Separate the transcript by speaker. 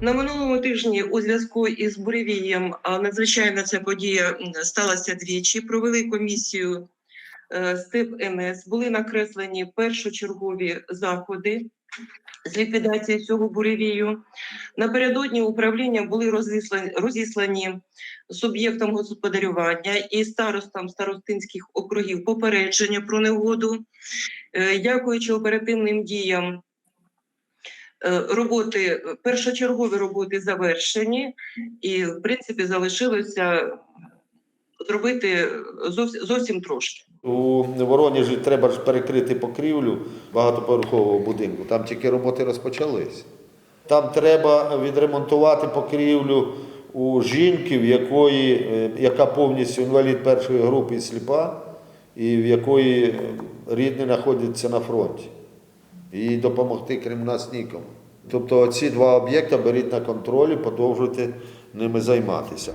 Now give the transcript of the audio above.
Speaker 1: На минулому тижні у зв'язку із буревієм а, надзвичайно ця подія сталася двічі. Провели комісію е, СТЕП НС. Були накреслені першочергові заходи з ліквідації цього буревію. Напередодні управління були розіслані, розіслані суб'єктам господарювання і старостам старостинських округів попередження про негоду. Е, Дякуючи оперативним діям роботи, першочергові роботи завершені, і в принципі залишилося зробити зовсім, зовсім трошки.
Speaker 2: У Воронежі треба ж перекрити покрівлю багатоповерхового будинку. Там тільки роботи розпочались. Там треба відремонтувати покрівлю у жінки, в якої, е, яка повністю інвалід першої групи і сліпа, і в якої е, рідні знаходяться на фронті. І допомогти крім нас нікому. Тобто ці два об'єкти беріть на контроль і продовжуйте ними займатися.